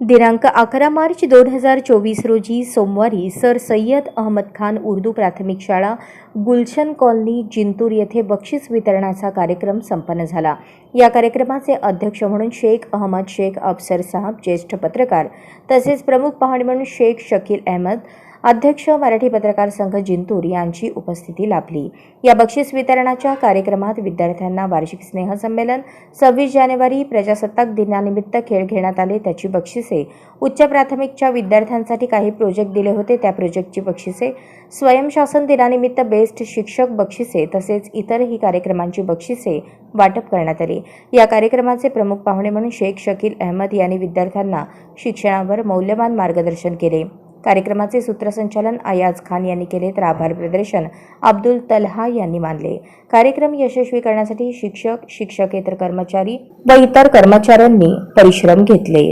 दिनांक अकरा मार्च दोन हजार चोवीस रोजी सोमवारी सर सय्यद अहमद खान उर्दू प्राथमिक शाळा गुलशन कॉलनी जिंतूर येथे बक्षीस वितरणाचा कार्यक्रम संपन्न झाला. या कार्यक्रमाचे अध्यक्ष म्हणून शेख अहमद शेख अफसर साहब ज्येष्ठ पत्रकार तसेच प्रमुख पाहुणे म्हणून शेख शकील अहमद अध्यक्ष मराठी पत्रकार संघ जिंतूर यांची उपस्थिती लाभली. या बक्षीस वितरणाच्या कार्यक्रमात विद्यार्थ्यांना वार्षिक स्नेहसंमेलन सव्वीस जानेवारी प्रजासत्ताक दिनानिमित्त खेळ घेण्यात आले त्याची बक्षिसे. उच्च प्राथमिकच्या विद्यार्थ्यांसाठी काही प्रोजेक्ट दिले होते त्या प्रोजेक्टची बक्षिसे. स्वयंशासन दिनानिमित्त बेस्ट शिक्षक बक्षिसे तसेच इतरही कार्यक्रमांची बक्षिसे वाटप करण्यात आली. या कार्यक्रमाचे प्रमुख पाहुणे म्हणून शेख शकील अहमद यांनी विद्यार्थ्यांना शिक्षणावर मौल्यवान मार्गदर्शन केले. कार्यक्रमाचे सूत्रसंचालन अयाज खान यांनी केले तर आभार प्रदर्शन अब्दुल तलहा यांनी मानले. कार्यक्रम यशस्वी करण्यासाठी शिक्षक शिक्षकेतर कर्मचारी व इतर कर्मचाऱ्यांनी परिश्रम घेतले.